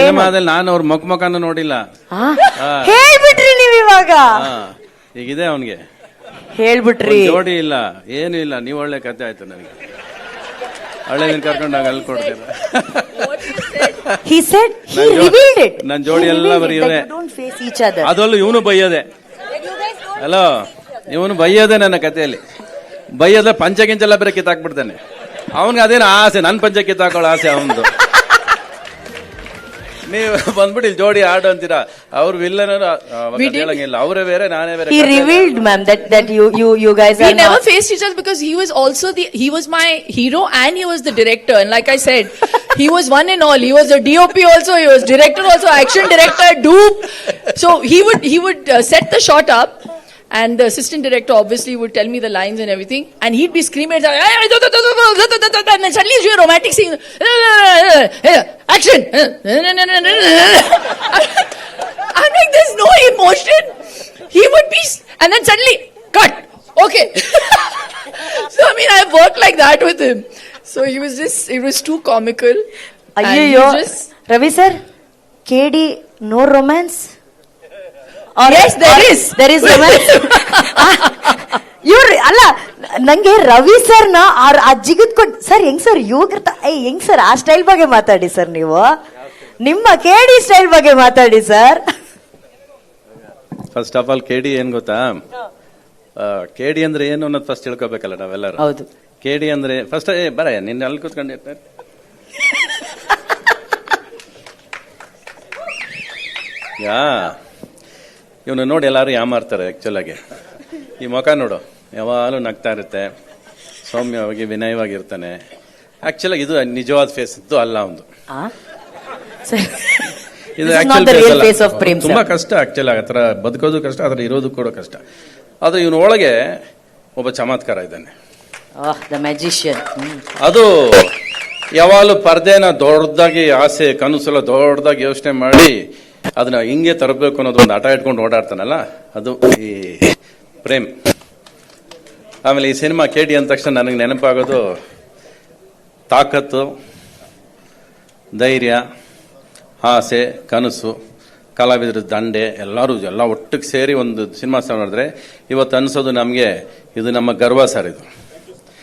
ಸಿನಿಮಾದಲ್ಲಿ ನಾನು ಅವ್ರ ಮೊಕ್ ಮುಖನೂ ನೋಡಿಲ್ಲ. ಆ? ಆ. ಹೇಳ್ಬಿಟ್ರಿ ನೀವ್ ಇವಾಗ. ಹಾ ಈಗಿದೆ ಅವನ್ಗೆ. ಹೇಳ್ಬಿಟ್ರಿ. ಜೋಡಿ ಇಲ್ಲ ಏನು ಇಲ್ಲ ನೀವು ಒಳ್ಳೆ ಕತೆ ಆಯ್ತು ನನಗೆ. ಹಳೆ ಕರ್ಕೊಂಡಾಗ ಅಲ್ಲಿ ಕೊಡ್ತೀರ? He said he ನನ್ ಜೋ- it. ನನ್ ಜೋಡಿ ಎಲ್ಲ ಬರೀ each ಅದರಲ್ಲೂ ಇವನು ಬೈಯೋದೆ. ಹಲೋ ಇವನು ಬೈಯೋದೆ ನನ್ನ ಕಥೆಯಲ್ಲಿ. ಬೈಯೋದ್ರೆ ಪಂಚ ಗಿಂಚೆಲ್ಲ ಬೇರೆ ಕಿತ್ತಾಕ್ಬಿಡ್ತಾನೆ. ಅವನ್ಗೆ ಅದೇನು ಆಸೆ? ನನ್ನ ಪಂಚ ಕಿತ್ತಾಕೊಳ್ಳೋ ಆಸೆ ಅವನದು. ನೀವು ಬಂದ್ಬಿಟ್ಟು ಇಲ್ಲಿ ಜೋಡಿ ಆಡು ಅಂತೀರಾ ಅವ್ರ ವಿಲ್ಲನರು ಹೇಳಂಗಿಲ್ಲ ಅವರೇ ಬೇರೆ ನಾನೇ ಬೇರೆ he ಕಥೆ- revealed ma'am that that you you you guys We are never not, faced each other because he was also the he was my hero and he was the director. And like I said, he was one and all. He was a DOP also. He was director also, action director, dupe. So he would he would uh, set the shot up. And the assistant director obviously would tell me the lines and everything. And he'd be screaming, and then suddenly you a romantic scene. Action! I'm like, there's no emotion. He would be, and then suddenly, cut. Okay. so, I mean, I worked like that with him. So he was just, it was too comical. Are you Ravi sir, KD, no romance? Yes, there is there is romance ಇವ್ರು ಅಲ್ಲ ನಂಗೆ ರವಿ ಸರ್ನ ಆ ಜಿಗಿದ್ಕೊಂಡು sir ಹೆಂಗ್ sir ಯುವಕರ್ತ ಏ ಹೆಂಗ್ sir ಆ style ಬಗ್ಗೆ ಮಾತಾಡಿ ಸರ್ ನೀವು? ನಿಮ್ಮ ಕೇಡಿ ಸ್ಟೈಲ್ ಬಗ್ಗೆ ಮಾತಾಡಿ sir. First of all KD ಏನ್ ಗೊತ್ತಾ? ಕೆಡಿ ಅಂದ್ರೆ ಏನು ಅನ್ನೋದು ಫಸ್ಟ್ ತಿಳ್ಕೊಬೇಕಲ್ಲ ನಾವೆಲ್ಲರೂ. ಹೌದು. ಕೆಡಿ ಅಂದ್ರೆ ಫಸ್ಟ್ ಏ ಬರ ನಿನ್ನ ಅಲ್ಲಿ ಕೂತ್ಕೊಂಡು ಯಾ. ಇವನು ನೋಡಿ ಎಲ್ಲರೂ ಯಾಮಾರ್ತಾರೆ ಆ್ಯಕ್ಚುಲಾಗಿ ಈ ಮುಖ ನೋಡು ಯಾವಾಗಲೂ ನಗ್ತಾ ಇರುತ್ತೆ. ಸೌಮ್ಯವಾಗಿ ವಿನಯವಾಗಿರ್ತಾನೆ. ಆ್ಯಕ್ಚುಲಾಗಿ ಇದು ನಿಜವಾದ ಫೇಸ್ ಇದ್ದು ಅಲ್ಲ ಒಂದು. ಇದು ತುಂಬಾ ಕಷ್ಟ ಆಕ್ಚುಲ್ ಆತರ ಬದುಕೋದು ಕಷ್ಟ ಆದ್ರೆ ಇರೋದು ಕೂಡ ಕಷ್ಟ. ಅದು ಇವನ ಒಳಗೆ ಒಬ್ಬ ಚಮತ್ಕಾರ ಇದ್ದಾನೆ. ಅದು ಯಾವಾಗಲೂ ಪರ್ದೆನ ದೊಡ್ಡದಾಗಿ ಆಸೆ ಕನಸೆಲ್ಲ ದೊಡ್ಡದಾಗಿ ಯೋಚನೆ ಮಾಡಿ ಅದನ್ನ ಹಿಂಗೆ ತರಬೇಕು ಅನ್ನೋದು ಒಂದು ಆಟ ಇಟ್ಕೊಂಡು ಓಡಾಡ್ತಾನಲ್ಲ, ಅದು ಈ ಪ್ರೇಮ್. ಆಮೇಲೆ ಈ ಸಿನಿಮಾ ಕೇಳಿ ಅಂದ ತಕ್ಷಣ ನನಗೆ ನೆನಪಾಗೋದು, ತಾಕತ್ತು, ಧೈರ್ಯ, ಆಸೆ, ಕನಸು, ಕಲಾವಿದರ ದಂಡೆ, ಎಲ್ಲರೂ ಎಲ್ಲ ಒಟ್ಟಿಗೆ ಸೇರಿ ಒಂದು ಸಿನಿಮಾ ನೋಡಿದ್ರೆ ಇವತ್ತು ಅನಿಸೋದು ನಮಗೆ, ಇದು ನಮ್ಮ ಗರ್ವ ಸರ್ ಇದು.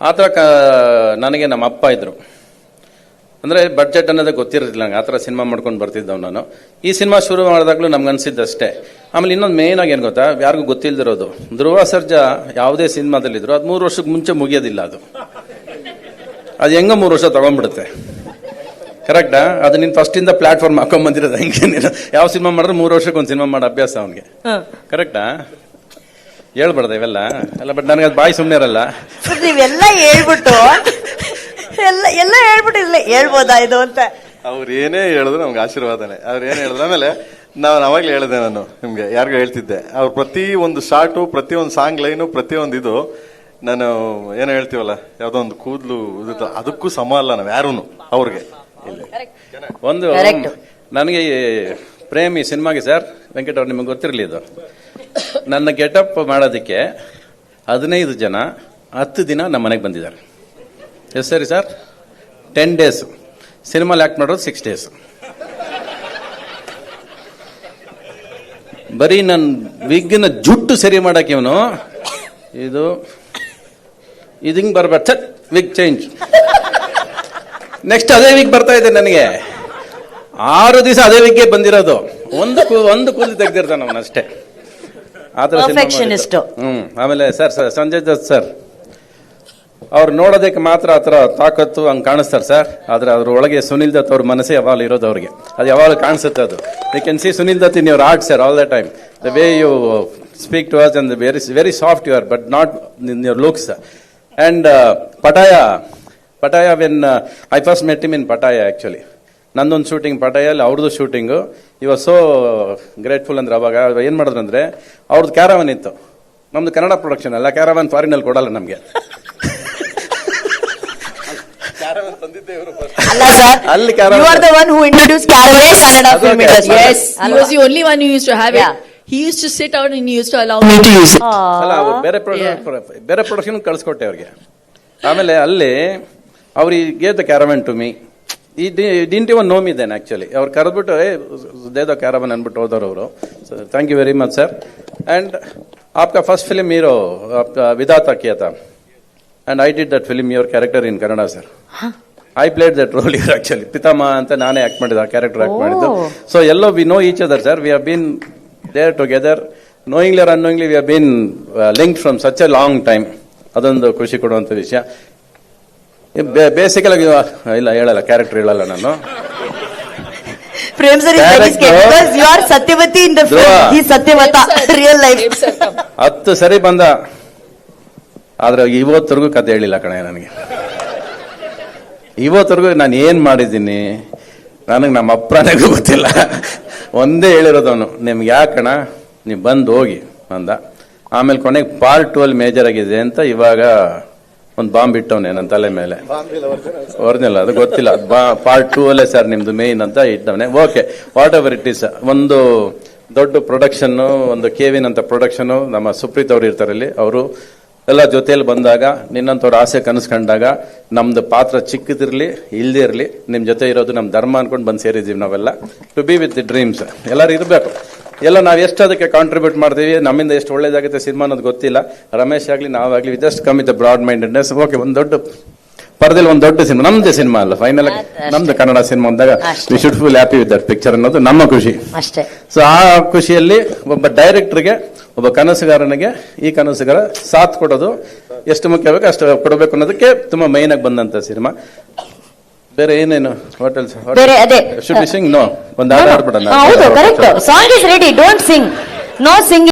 ಆ ಥರ ಕ ನನಗೆ ನಮ್ಮ ಅಪ್ಪ ಇದ್ದರು ಅಂದರೆ ಬಡ್ಜೆಟ್ ಅನ್ನೋದೇ ಗೊತ್ತಿರಲಿಲ್ಲ ನನಗೆ ಆ ಥರ ಸಿನಿಮಾ ಮಾಡ್ಕೊಂಡು ಬರ್ತಿದ್ದವ್ ನಾನು. ಈ ಸಿನಿಮಾ ಶುರು ಮಾಡಿದಾಗಲೂ ನಮ್ಗೆ ಅನಿಸಿದ್ದಷ್ಟೇ. ಆಮೇಲೆ ಇನ್ನೊಂದು ಮೇಯ್ನಾಗಿ ಏನು ಗೊತ್ತಾ? ಯಾರಿಗೂ ಗೊತ್ತಿಲ್ಲದಿರೋದು ಧ್ರುವ ಸರ್ಜಾ ಯಾವುದೇ ಸಿನಿಮಾದಲ್ಲಿದ್ದರು ಅದು ಮೂರು ವರ್ಷಕ್ಕೆ ಮುಂಚೆ ಮುಗಿಯೋದಿಲ್ಲ ಅದು. ಅದು ಹೆಂಗೋ ಮೂರು ವರ್ಷ ತೊಗೊಂಡ್ಬಿಡುತ್ತೆ. ಕರೆಕ್ಟಾ ಅದು ನೀನು ಫಸ್ಟಿಂದ ಪ್ಲಾಟ್ಫಾರ್ಮ್ ಹಾಕೊಂಡ್ ಬಂದಿರೋದು ಹೆಂಗೆ ಯಾವ ಸಿನಿಮಾ ಮಾಡಿದ್ರೆ ಮೂರು ವರ್ಷಕ್ಕೆ ಒಂದು ಸಿನಿಮಾ ಮಾಡೋ ಅಭ್ಯಾಸ ಅವನಿಗೆ. ಕರೆಕ್ಟಾ ಹೇಳ್ಬಾರ್ದ ಇವೆಲ್ಲ. ಅಲ್ಲ ಬಟ್ ನನಗೆ ಅದು ಬಾಯಿ ಸುಮ್ಮನೆ ಇರಲ್ಲ. ನೀವೆಲ್ಲ ಹೇಳ್ಬಿಟ್ಟು ಎಲ್ಲ ಎಲ್ಲ ಹೇಳ್ಬಿಟ್ಟು ಇಲ್ಲ ಹೇಳ್ಬೋದಾ ಇದು ಅಂತ? ಅವ್ರು ಏನೇ ಹೇಳಿದ್ರು ನಮ್ಗೆ ಆಶೀರ್ವಾದನೆ. ಅವ್ರು ಏನೇ ಹೇಳಿದ್ರು ಆಮೇಲೆ ನಾನು ಅವಾಗಲೇ ಹೇಳಿದೆ ನಾನು ನಿಮ್ಗೆ ಯಾರಿಗೂ ಹೇಳ್ತಿದ್ದೆ. ಅವ್ರು ಪ್ರತಿ ಒಂದು ಶಾರ್ಟು ಪ್ರತಿ ಒಂದು ಸಾಂಗ್ ಲೈನು ಪ್ರತಿ ಒಂದು ಇದು ನಾನು ಏನೋ ಹೇಳ್ತೀವಲ್ಲ ಯಾವುದೋ ಒಂದು ಕೂದಲು ಇದು ಅದಕ್ಕೂ ಸಮ ಅಲ್ಲ ನಾವು ಯಾರೂ ಅವ್ರಿಗೆ. ಇಲ್ಲಿ. ಒಂದು Correct. ನನಗೆ ಪ್ರೇಮಿ ಸಿನಿಮಾಗೆ ಸರ್ ವೆಂಕಟ್ ಅವ್ರು ನಿಮಗೆ ಗೊತ್ತಿರಲಿ ಇದು. ನನ್ನ ಗೆಟಪ್ ಮಾಡೋದಕ್ಕೆ ಹದಿನೈದು ಜನ ಹತ್ತು ದಿನ ನಮ್ಮ ಮನೆಗೆ ಬಂದಿದ್ದಾರೆ. ಎಸ್ ಸರಿ ಸರ್? ಟೆನ್ ಡೇಸ್ ಸಿನಿಮಾಲಿ ಆ್ಯಕ್ಟ್ ಮಾಡೋದು ಸಿಕ್ಸ್ ಡೇಸ್ ಬರೀ ನನ್ನ ವಿಗ್ನ ಜುಟ್ಟು ಸರಿ ಮಾಡಕ್ಕೆ ಇವನು. ಇದು ಇದು ಹಿಂಗೆ ಬರ್ಬಾರ್ದು ಸರ್ ವಿಗ್ ಚೇಂಜ್ ನೆಕ್ಸ್ಟ್ ಅದೇ ವಿಗ್ ಬರ್ತಾ ಇದೆ ನನಗೆ. ಆರು ದಿವಸ ಅದೇ ವಿಗ್ಗೆ ಬಂದಿರೋದು. ಒಂದು ಒಂದು ಕೂದಲು ತೆಗ್ದಿರ್ತಾನೆ ಅವನು ಆ ಥರ ಸಿನಿಮಾ ಹ್ಮ್. ಆಮೇಲೆ sir sir Sanjay Dutt sir ಅವ್ರು ನೋಡೋದಕ್ಕೆ ಮಾತ್ರ ಆ ಥರ ತಾಕತ್ತು ಹಂಗೆ ಕಾಣಿಸ್ತಾರೆ ಸರ್. ಆದ್ರೆ ಅದ್ರ ಒಳಗೆ ಸುನಿಲ್ ದತ್ ಅವ್ರ ಮನಸ್ಸೇ ಯಾವಾಗಲೂ ಇರೋದು ಅವ್ರಿಗೆ. ಅದು ಯಾವಾಗಲೂ ಕಾಣಿಸುತ್ತೆ ಅದು. They can see Sunil Dutt in your art sir all the time the way you speak to us and very very soft your but not in your looks and Pattaya Pattaya when I first met him in Pattaya actually ನಂದೊಂದು shooting ಪಟಾಯಲ್ಲಿ ಅವ್ರದ್ದು shooting ಇವ so grateful ಅಂದ್ರೆ ಅವಾಗ. ಏನು ಮಾಡಿದ್ರು ಅಂದರೆ ಅವ್ರದ್ದು ಕ್ಯಾರವನ್ ಇತ್ತು. ನಮ್ದು ಕನ್ನಡ ಪ್ರೊಡಕ್ಷನ್ ಅಲ್ಲ ಕ್ಯಾರವನ್ ಫಾರಿನಲ್ಲಿ ಕೊಡಲ್ಲ ನಮಗೆ. ಅಲ್ಲ ಸರ್ ಅಲ್ಲಿ caravan he used to sit out and he used to allow me to use it. ಅವ್ರು ಬೇರೆ ಬೇರೆ ಪ್ರೊಡಕ್ಷನ್ ಕಳ್ಸಿಕೊಟ್ಟೆ ಅವ್ರಿಗೆ. ಆಮೇಲೆ ಅಲ್ಲಿ ಅವ್ರಿಗೆ the caravan to me he didn't even know me then actually ಅವ್ರು ಕರೆದ್ಬಿಟ್ಟು ಏ ದೇದೋ ಕ್ಯಾರಬನ್ ಅಂದ್ಬಿಟ್ಟು ಹೋದವ್ರು ಅವರು. Thank you very much sir and ಆಪ್ಕ first film hero ಆಪ್ಕಾ ವಿಧಾತ ಕೇತ and I did that film your character in Kannada sir I played that role ಇರ್ actually ಪಿತಾಮ ಅಂತ ನಾನೇ ಆ್ಯಕ್ಟ್ ಮಾಡಿದ ಆ ಕ್ಯಾರೆಕ್ಟರ್ ಆ್ಯಕ್ಟ್ ಮಾಡಿದ್ದು. So yellow we know each other sir we've been there together knowingly or unknowingly we've been link from such a long time ಅದೊಂದು ಖುಷಿ ಕೊಡುವಂಥ ವಿಷಯ. ಬೇಸಿಕಲ್ ಆಗಿ ಇಲ್ಲ ಹೇಳಲ್ಲ ಕ್ಯಾರೆಕ್ಟರ್ ಹೇಳಲ್ಲ ನಾನು. Prem sir is very because you are Satyavati in the Dhruva. Film ಈ ಸತ್ಯವತ ರಿಯಲ್ ಲೈಫ್. ಹತ್ತು ಸರಿ ಬಂದ. ಆದ್ರೆ ಇವತ್ತರೆಗೂ ಕತೆ ಹೇಳಿಲ್ಲ ಕಣೆ ನನಗೆ. ಇವತ್ತರೆಗೂ ನಾನು ಏನ್ ಮಾಡಿದ್ದೀನಿ? ನನಗೆ ನಮ್ಮ ಅಪ್ಪನಿಗೂ ಗೊತ್ತಿಲ್ಲ. ಒಂದೇ ಹೇಳಿರೋದವನು ನಿಮ್ಗೆ ಯಾಕಣ ನೀವು ಬಂದು ಹೋಗಿ ಅಂದ ಆಮೇಲೆ ಕೊನೆಗೆ ಪಾರ್ಟ್ ಟು ಅಲ್ಲಿ ಮೇಜರ್ ಆಗಿದೆ ಅಂತ ಇವಾಗ ಒಂದು ಬಾಂಬ್ ಇಟ್ಟವನೆ ನನ್ನ ತಲೆ ಮೇಲೆ. ಒರಿಜಿನಲ್ ಅದು ಗೊತ್ತಿಲ್ಲ. ಪಾರ್ಟ್ ಟೂ ಅಲ್ಲೇ ಸರ್ ನಿಮ್ದು ಮೇಯ್ನ್ ಅಂತ ಇಟ್ಟವನೆ. Okay whatever it is ಒಂದು ದೊಡ್ಡ ಪ್ರೊಡಕ್ಷನ್ನು ಒಂದು ಕೆವಿನ್ ಅಂತ ಪ್ರೊಡಕ್ಷನ್ನು ನಮ್ಮ ಸುಪ್ರೀತ್ ಅವರು ಇರ್ತಾರೆ ಇಲ್ಲಿ ಅವರು ಎಲ್ಲ ಜೊತೆಯಲ್ಲಿ ಬಂದಾಗ ನಿನ್ನಂಥವ್ರ ಆಸೆ ಕನಸು ಕಂಡಾಗ ನಮ್ದು ಪಾತ್ರ ಚಿಕ್ಕದಿರಲಿ ಇಲ್ಲದೇ ಇರಲಿ ನಿಮ್ ಜೊತೆ ಇರೋದು ನಮ್ಮ ಧರ್ಮ ಅನ್ಕೊಂಡು ಬಂದು ಸೇರಿದ್ದೀವಿ ನಾವೆಲ್ಲ. To be with the dreams ಎಲ್ಲರೂ ಇರಬೇಕು. ಎಲ್ಲ ನಾವು ಎಷ್ಟು ಅದಕ್ಕೆ ಕಾಂಟ್ರಿಬ್ಯೂಟ್ ಮಾಡ್ತೀವಿ ನಮ್ಮಿಂದ ಎಷ್ಟು ಒಳ್ಳೇದಾಗುತ್ತೆ ಸಿನಿಮಾ ಅನ್ನೋದು ಗೊತ್ತಿಲ್ಲ. ರಮೇಶ್ ಆಗಲಿ ನಾವಾಗ್ಲಿ ಜಸ್ಟ್ ಕಮ್ ಇತ್ತು ಬ್ರಾಡ್ ಮೈಂಡೆಡ್ನೆಸ್ ಓಕೆ ಒಂದು ದೊಡ್ಡ ಪರದಲ್ಲಿ ಒಂದು ದೊಡ್ಡ ಸಿನಿಮಾ. ನಮ್ದೇ ಸಿನಿಮಾ ಅಲ್ಲ ಫೈನಲ್ ಆಗಿ ನಮ್ದು ಕನ್ನಡ ಸಿನಿಮಾ ಅಂದಾಗ we should full happy with that picture ಅನ್ನೋದು ನಮ್ಮ ಖುಷಿ. ಅಷ್ಟೇ. ಸೊ ಆ ಖುಷಿಯಲ್ಲಿ ಒಬ್ಬ ಡೈರೆಕ್ಟರ್ಗೆ ಒಬ್ಬ ಕನಸುಗಾರನಿಗೆ ಈ ಕನಸುಗಾರ ಸಾಥ್ ಕೊಡೋದು ಎಷ್ಟು ಮುಖ್ಯ ಬೇಕು ಅಷ್ಟು ಕೊಡಬೇಕು ಅನ್ನೋದಕ್ಕೆ ತುಂಬಾ ಮೈನ್ ಆಗಿ ಬಂದಂತ ಸಿನಿಮಾ. ಬೇರೆ ಏನೇನು ಹೋಟೆಲ್ಸ್ ಬೇರೆ ಅದೇ ಶುಡ್ ಬಿ ಸಿಂಗ್ ನೋ ಒಂದು ಹಾಡು ಹಾಡ್ಬಿಡೋಣ ಹೌದು correct song is ready don't sing no sing